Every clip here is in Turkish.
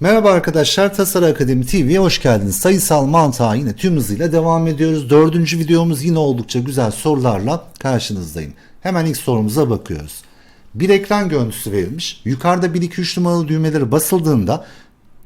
Merhaba arkadaşlar, Tasarı Akademi TV'ye hoş geldiniz. Sayısal mantığa yine tüm hızıyla devam ediyoruz. Dördüncü videomuz yine oldukça güzel sorularla karşınızdayım. Hemen ilk sorumuza bakıyoruz. Bir ekran görüntüsü verilmiş. Yukarıda 1, 2, 3 numaralı düğmeleri basıldığında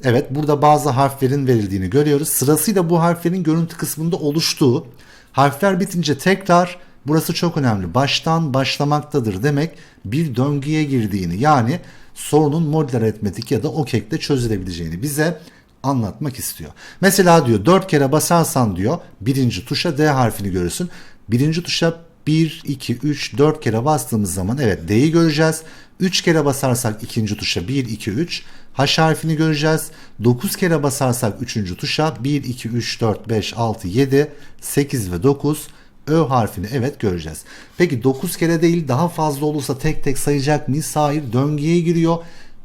Evet burada bazı harflerin verildiğini görüyoruz. Sırasıyla bu harflerin görüntü kısmında oluştuğu harfler bitince tekrar burası çok önemli. Baştan başlamaktadır demek bir döngüye girdiğini yani sorunun modüler aritmetik ya da OKEK'te çözülebileceğini bize anlatmak istiyor. Mesela diyor 4 kere basarsan diyor birinci tuşa D harfini görürsün. Birinci tuşa 1, 2, 3, 4 kere bastığımız zaman evet D'yi göreceğiz. 3 kere basarsak ikinci tuşa 1, 2, 3 H harfini göreceğiz. 9 kere basarsak 3. tuşa 1, 2, 3, 4, 5, 6, 7, 8 ve 9 Ö harfini evet göreceğiz. Peki 9 kere değil daha fazla olursa tek tek sayacak mıyız? Hayır döngüye giriyor.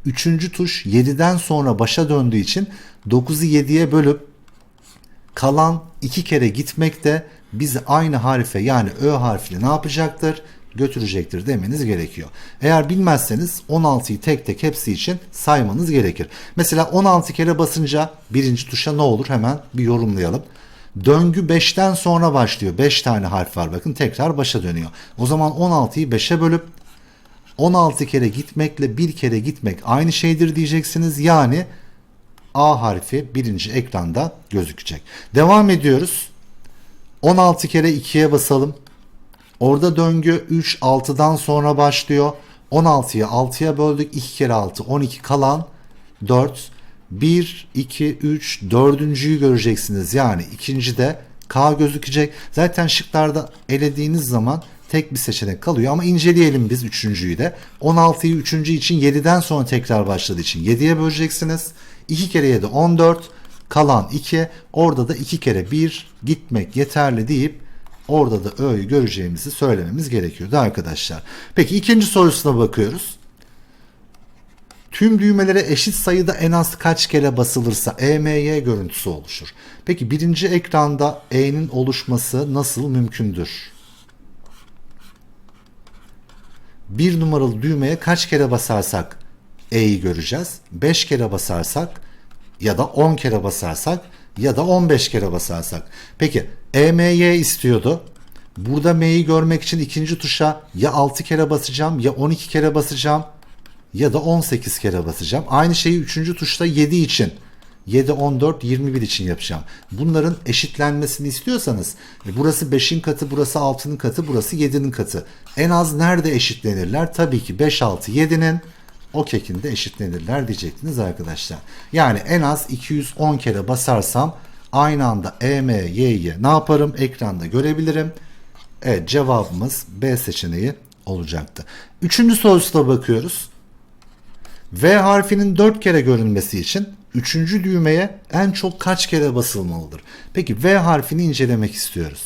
Üçüncü tuş 7'den sonra başa döndüğü için 9'u 7'ye bölüp kalan iki kere gitmek de bizi aynı harfe yani Ö harfini ne yapacaktır? Götürecektir demeniz gerekiyor. Eğer bilmezseniz 16'yı tek tek hepsi için saymanız gerekir. Mesela 16 kere basınca birinci tuşa ne olur? Hemen bir yorumlayalım. Döngü 5'ten sonra başlıyor. 5 tane harf var bakın tekrar başa dönüyor. O zaman 16'yı 5'e bölüp 16 kere gitmekle bir kere gitmek aynı şeydir diyeceksiniz. Yani A harfi birinci ekranda gözükecek. Devam ediyoruz. 16 kere 2'ye basalım. Orada döngü 3 6'dan sonra başlıyor. 16'yı 6'ya böldük. 2 kere 6 12 kalan 4. 1 2 3 dördüncüyü göreceksiniz. Yani ikinci de K gözükecek. Zaten şıklarda elediğiniz zaman tek bir seçenek kalıyor ama inceleyelim biz üçüncüyü de. 16'yı üçüncü için 7'den sonra tekrar başladığı için 7'ye böleceksiniz. 2 kere 7 14 kalan 2 orada da 2 kere 1 gitmek yeterli deyip orada da ö'yü göreceğimizi söylememiz gerekiyordu arkadaşlar. Peki ikinci sorusuna bakıyoruz. Tüm düğmelere eşit sayıda en az kaç kere basılırsa EMY görüntüsü oluşur. Peki birinci ekranda E'nin oluşması nasıl mümkündür? Bir numaralı düğmeye kaç kere basarsak E'yi göreceğiz. 5 kere basarsak ya da 10 kere basarsak ya da 15 kere basarsak. Peki EMY istiyordu. Burada M'yi görmek için ikinci tuşa ya 6 kere basacağım ya 12 kere basacağım ya da 18 kere basacağım. Aynı şeyi üçüncü tuşta 7 için 7, 14, 21 için yapacağım. Bunların eşitlenmesini istiyorsanız burası 5'in katı, burası 6'nın katı, burası 7'nin katı. En az nerede eşitlenirler? Tabii ki 5, 6, 7'nin o kekinde eşitlenirler diyecektiniz arkadaşlar. Yani en az 210 kere basarsam aynı anda E, M, Y'yi ne yaparım? Ekranda görebilirim. Evet cevabımız B seçeneği olacaktı. Üçüncü sorusuna bakıyoruz. V harfinin 4 kere görünmesi için üçüncü düğmeye en çok kaç kere basılmalıdır? Peki V harfini incelemek istiyoruz.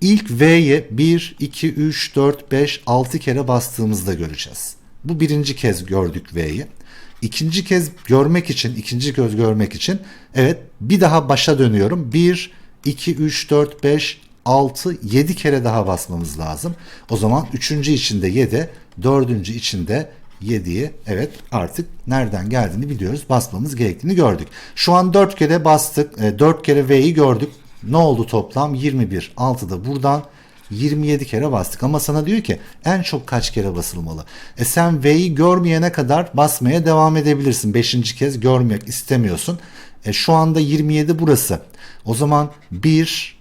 İlk V'ye 1, 2, 3, 4, 5, 6 kere bastığımızda göreceğiz. Bu birinci kez gördük V'yi. İkinci kez görmek için, ikinci göz görmek için evet bir daha başa dönüyorum. 1, 2, 3, 4, 5, 6, 7 kere daha basmamız lazım. O zaman üçüncü içinde 7, dördüncü içinde 7'yi evet artık nereden geldiğini biliyoruz. Basmamız gerektiğini gördük. Şu an 4 kere bastık. E, 4 kere V'yi gördük. Ne oldu toplam? 21. 6 da buradan 27 kere bastık. Ama sana diyor ki en çok kaç kere basılmalı? E sen V'yi görmeyene kadar basmaya devam edebilirsin. 5. kez görmek istemiyorsun. E şu anda 27 burası. O zaman 1,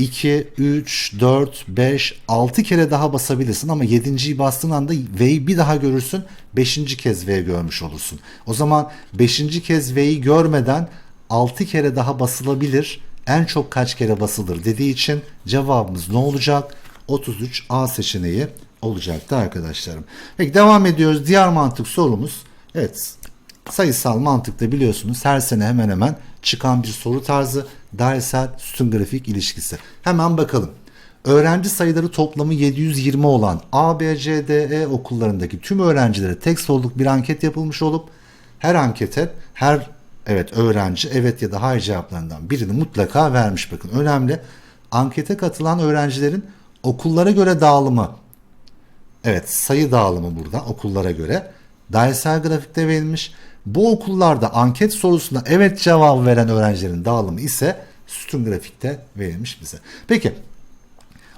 2, 3, 4, 5, 6 kere daha basabilirsin ama 7.yi bastığın anda V'yi bir daha görürsün. 5. kez V görmüş olursun. O zaman 5. kez V'yi görmeden 6 kere daha basılabilir. En çok kaç kere basılır dediği için cevabımız ne olacak? 33 A seçeneği olacaktı arkadaşlarım. Peki devam ediyoruz. Diğer mantık sorumuz. Evet sayısal mantıkta biliyorsunuz her sene hemen hemen çıkan bir soru tarzı dairesel sütun grafik ilişkisi. Hemen bakalım. Öğrenci sayıları toplamı 720 olan A, B, C, D, E okullarındaki tüm öğrencilere tek soruluk bir anket yapılmış olup her ankete her evet öğrenci evet ya da hayır cevaplarından birini mutlaka vermiş. Bakın önemli. Ankete katılan öğrencilerin okullara göre dağılımı Evet sayı dağılımı burada okullara göre. Dairesel grafikte verilmiş. Bu okullarda anket sorusuna evet cevabı veren öğrencilerin dağılımı ise sütun grafikte verilmiş bize. Peki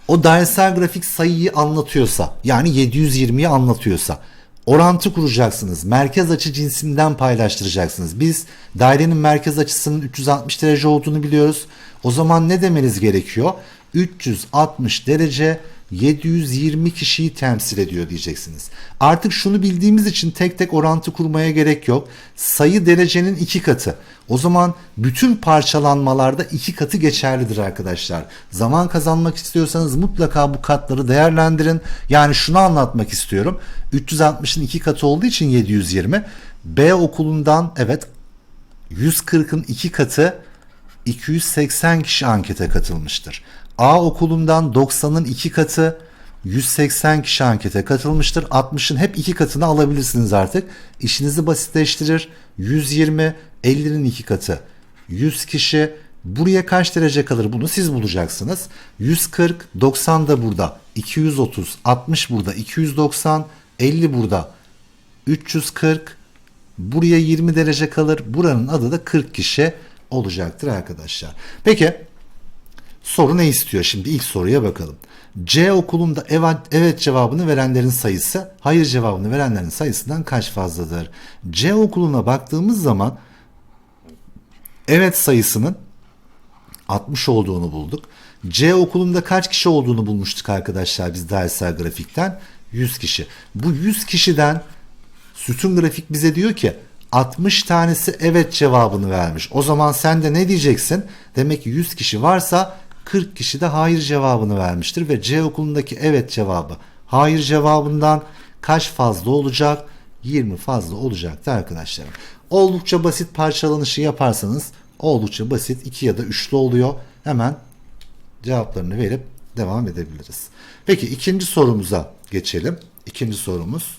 o dairesel grafik sayıyı anlatıyorsa yani 720'yi anlatıyorsa orantı kuracaksınız. Merkez açı cinsinden paylaştıracaksınız. Biz dairenin merkez açısının 360 derece olduğunu biliyoruz. O zaman ne demeniz gerekiyor? 360 derece 720 kişiyi temsil ediyor diyeceksiniz. Artık şunu bildiğimiz için tek tek orantı kurmaya gerek yok. Sayı derecenin iki katı. O zaman bütün parçalanmalarda iki katı geçerlidir arkadaşlar. Zaman kazanmak istiyorsanız mutlaka bu katları değerlendirin. Yani şunu anlatmak istiyorum. 360'ın iki katı olduğu için 720. B okulundan evet 140'ın iki katı 280 kişi ankete katılmıştır. A okulundan 90'ın iki katı 180 kişi ankete katılmıştır. 60'ın hep iki katını alabilirsiniz artık. İşinizi basitleştirir. 120, 50'nin iki katı 100 kişi. Buraya kaç derece kalır bunu siz bulacaksınız. 140, 90 da burada. 230, 60 burada. 290, 50 burada. 340, Buraya 20 derece kalır. Buranın adı da 40 kişi olacaktır arkadaşlar. Peki soru ne istiyor? Şimdi ilk soruya bakalım. C okulunda evet, evet cevabını verenlerin sayısı hayır cevabını verenlerin sayısından kaç fazladır? C okuluna baktığımız zaman evet sayısının 60 olduğunu bulduk. C okulunda kaç kişi olduğunu bulmuştuk arkadaşlar biz dersel grafikten. 100 kişi. Bu 100 kişiden sütun grafik bize diyor ki 60 tanesi evet cevabını vermiş. O zaman sen de ne diyeceksin? Demek ki 100 kişi varsa 40 kişi de hayır cevabını vermiştir ve C okulundaki evet cevabı hayır cevabından kaç fazla olacak? 20 fazla olacaktı arkadaşlarım. Oldukça basit parçalanışı yaparsanız oldukça basit 2 ya da 3'lü oluyor. Hemen cevaplarını verip devam edebiliriz. Peki ikinci sorumuza geçelim. İkinci sorumuz.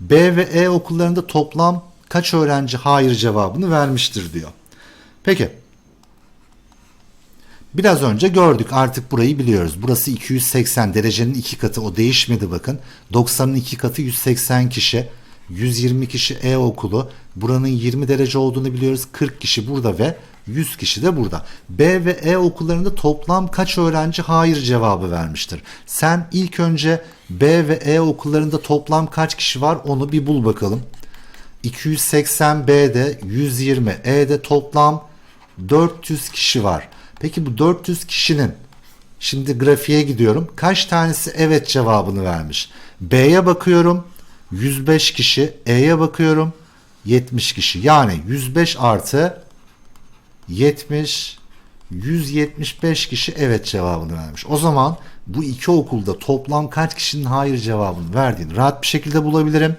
B ve E okullarında toplam kaç öğrenci hayır cevabını vermiştir diyor. Peki. Biraz önce gördük artık burayı biliyoruz. Burası 280 derecenin iki katı o değişmedi bakın. 90'ın iki katı 180 kişi. 120 kişi E okulu. Buranın 20 derece olduğunu biliyoruz. 40 kişi burada ve 100 kişi de burada. B ve E okullarında toplam kaç öğrenci hayır cevabı vermiştir? Sen ilk önce B ve E okullarında toplam kaç kişi var onu bir bul bakalım. 280 B'de 120 E'de toplam 400 kişi var. Peki bu 400 kişinin şimdi grafiğe gidiyorum. Kaç tanesi evet cevabını vermiş? B'ye bakıyorum 105 kişi, E'ye bakıyorum 70 kişi. Yani 105 artı 70 175 kişi evet cevabını vermiş. O zaman bu iki okulda toplam kaç kişinin hayır cevabını verdiğini rahat bir şekilde bulabilirim.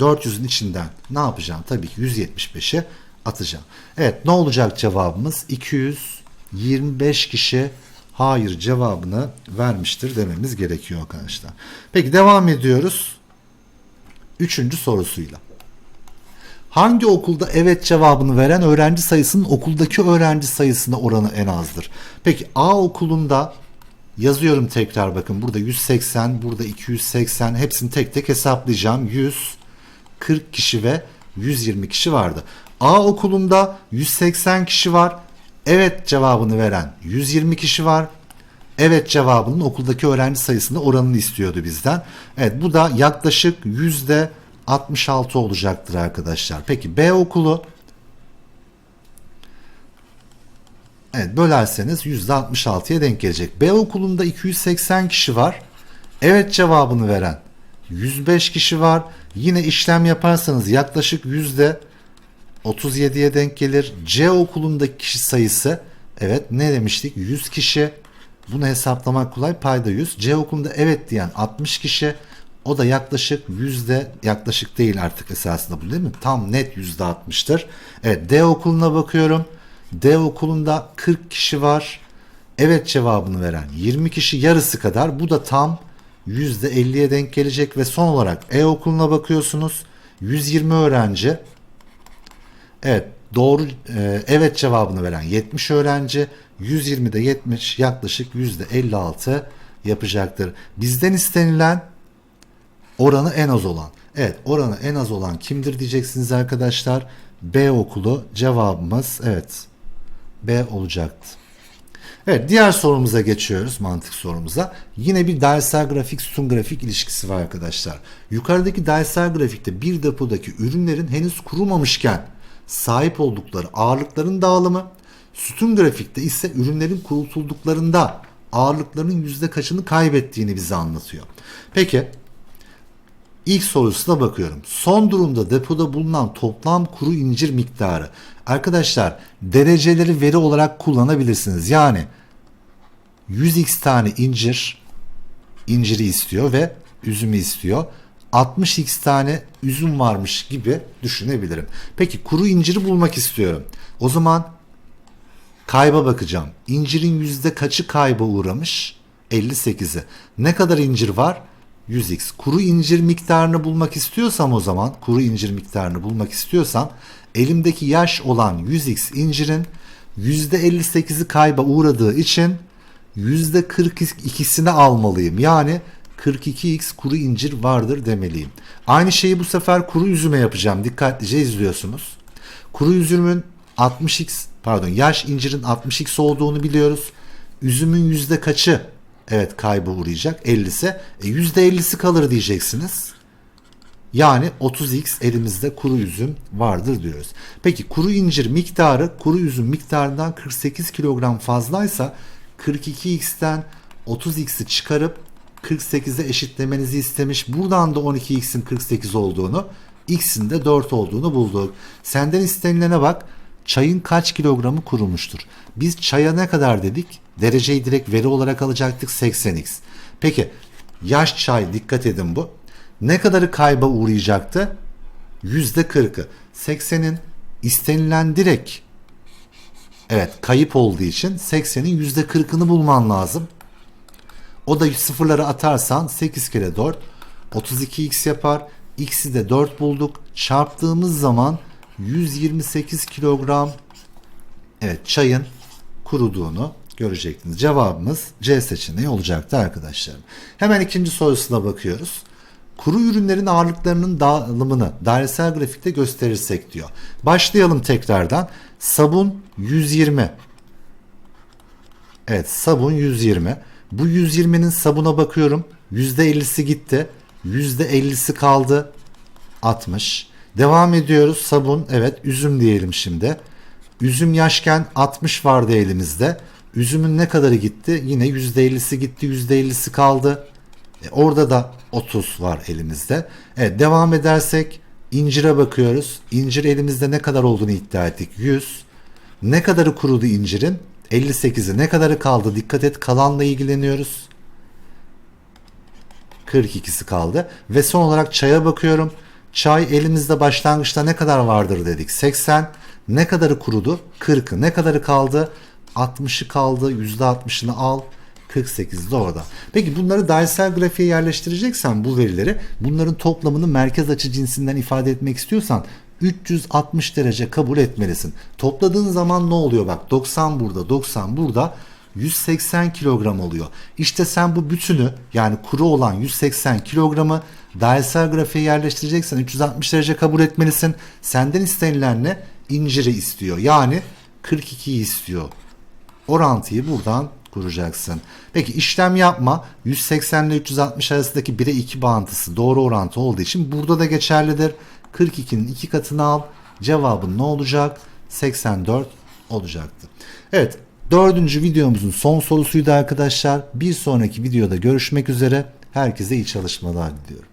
400'ün içinden ne yapacağım? Tabii ki 175'i atacağım. Evet ne olacak cevabımız? 225 kişi hayır cevabını vermiştir dememiz gerekiyor arkadaşlar. Peki devam ediyoruz. Üçüncü sorusuyla. Hangi okulda evet cevabını veren öğrenci sayısının okuldaki öğrenci sayısına oranı en azdır? Peki A okulunda yazıyorum tekrar bakın burada 180 burada 280 hepsini tek tek hesaplayacağım. 140 kişi ve 120 kişi vardı. A okulunda 180 kişi var. Evet cevabını veren 120 kişi var. Evet cevabının okuldaki öğrenci sayısında oranını istiyordu bizden. Evet bu da yaklaşık yüzde 66 olacaktır arkadaşlar. Peki B okulu Evet bölerseniz %66'ya denk gelecek. B okulunda 280 kişi var. Evet cevabını veren 105 kişi var. Yine işlem yaparsanız yaklaşık %37'ye denk gelir. C okulundaki kişi sayısı evet ne demiştik 100 kişi. Bunu hesaplamak kolay payda 100. C okulunda evet diyen 60 kişi. O da yaklaşık yüzde yaklaşık değil artık esasında bu değil mi? Tam net yüzde 60'tır. Evet D okuluna bakıyorum. D okulunda 40 kişi var. Evet cevabını veren 20 kişi yarısı kadar. Bu da tam yüzde 50'ye denk gelecek ve son olarak E okuluna bakıyorsunuz. 120 öğrenci. Evet doğru e, evet cevabını veren 70 öğrenci. 120'de 70 yaklaşık yüzde 56 yapacaktır. Bizden istenilen oranı en az olan. Evet oranı en az olan kimdir diyeceksiniz arkadaşlar. B okulu cevabımız evet B olacaktı. Evet diğer sorumuza geçiyoruz mantık sorumuza. Yine bir dairesel grafik sütun grafik ilişkisi var arkadaşlar. Yukarıdaki dairesel grafikte bir depodaki ürünlerin henüz kurumamışken sahip oldukları ağırlıkların dağılımı, sütun grafikte ise ürünlerin kurutulduklarında ağırlıkların yüzde kaçını kaybettiğini bize anlatıyor. Peki İlk sorusuna bakıyorum. Son durumda depoda bulunan toplam kuru incir miktarı. Arkadaşlar dereceleri veri olarak kullanabilirsiniz. Yani 100x tane incir inciri istiyor ve üzümü istiyor. 60x tane üzüm varmış gibi düşünebilirim. Peki kuru inciri bulmak istiyorum. O zaman kayba bakacağım. İncirin yüzde kaçı kayba uğramış? 58'i. Ne kadar incir var? 100x. Kuru incir miktarını bulmak istiyorsam o zaman kuru incir miktarını bulmak istiyorsam elimdeki yaş olan 100x incirin %58'i kayba uğradığı için %42'sini almalıyım. Yani 42x kuru incir vardır demeliyim. Aynı şeyi bu sefer kuru üzüme yapacağım. Dikkatlice izliyorsunuz. Kuru üzümün 60x pardon yaş incirin 60x olduğunu biliyoruz. Üzümün yüzde kaçı evet kayba uğrayacak 50'si. E, %50'si kalır diyeceksiniz. Yani 30x elimizde kuru üzüm vardır diyoruz. Peki kuru incir miktarı kuru üzüm miktarından 48 kilogram fazlaysa 42x'ten 30x'i çıkarıp 48'e eşitlemenizi istemiş. Buradan da 12x'in 48 olduğunu, x'in de 4 olduğunu bulduk. Senden istenilene bak. Çayın kaç kilogramı kurumuştur? Biz çaya ne kadar dedik? Dereceyi direkt veri olarak alacaktık 80x. Peki yaş çay dikkat edin bu. Ne kadarı kayba uğrayacaktı? %40'ı. 80'in istenilen direkt evet kayıp olduğu için 80'in %40'ını bulman lazım. O da sıfırları atarsan 8 kere 4 32x yapar. X'i de 4 bulduk. Çarptığımız zaman 128 kilogram evet çayın kuruduğunu görecektiniz. Cevabımız C seçeneği olacaktı arkadaşlarım. Hemen ikinci sorusuna bakıyoruz. Kuru ürünlerin ağırlıklarının dağılımını dairesel grafikte gösterirsek diyor. Başlayalım tekrardan. Sabun 120. Evet sabun 120. Bu 120'nin sabuna bakıyorum. %50'si gitti. %50'si kaldı. 60. Devam ediyoruz. Sabun evet üzüm diyelim şimdi. Üzüm yaşken 60 vardı elimizde. Üzümün ne kadarı gitti? Yine %50'si gitti, %50'si kaldı. E, orada da 30 var elimizde. Evet devam edersek incire bakıyoruz. İncir elimizde ne kadar olduğunu iddia ettik? 100. Ne kadarı kurudu incirin? 58'i. Ne kadarı kaldı? Dikkat et kalanla ilgileniyoruz. 42'si kaldı. Ve son olarak çaya bakıyorum. Çay elimizde başlangıçta ne kadar vardır dedik? 80. Ne kadarı kurudu? 40'ı. Ne kadarı kaldı? 60'ı kaldı. %60'ını al. 48 de orada. Peki bunları dairesel grafiğe yerleştireceksen bu verileri bunların toplamını merkez açı cinsinden ifade etmek istiyorsan 360 derece kabul etmelisin. Topladığın zaman ne oluyor bak 90 burada 90 burada 180 kilogram oluyor. İşte sen bu bütünü yani kuru olan 180 kilogramı dairesel grafiğe yerleştireceksen 360 derece kabul etmelisin. Senden istenilen ne? İnciri istiyor. Yani 42'yi istiyor. Orantıyı buradan kuracaksın. Peki işlem yapma. 180 ile 360 arasındaki 1'e 2 bağıntısı doğru orantı olduğu için burada da geçerlidir. 42'nin 2 katını al. Cevabın ne olacak? 84 olacaktı. Evet dördüncü videomuzun son sorusuydu arkadaşlar. Bir sonraki videoda görüşmek üzere. Herkese iyi çalışmalar diliyorum.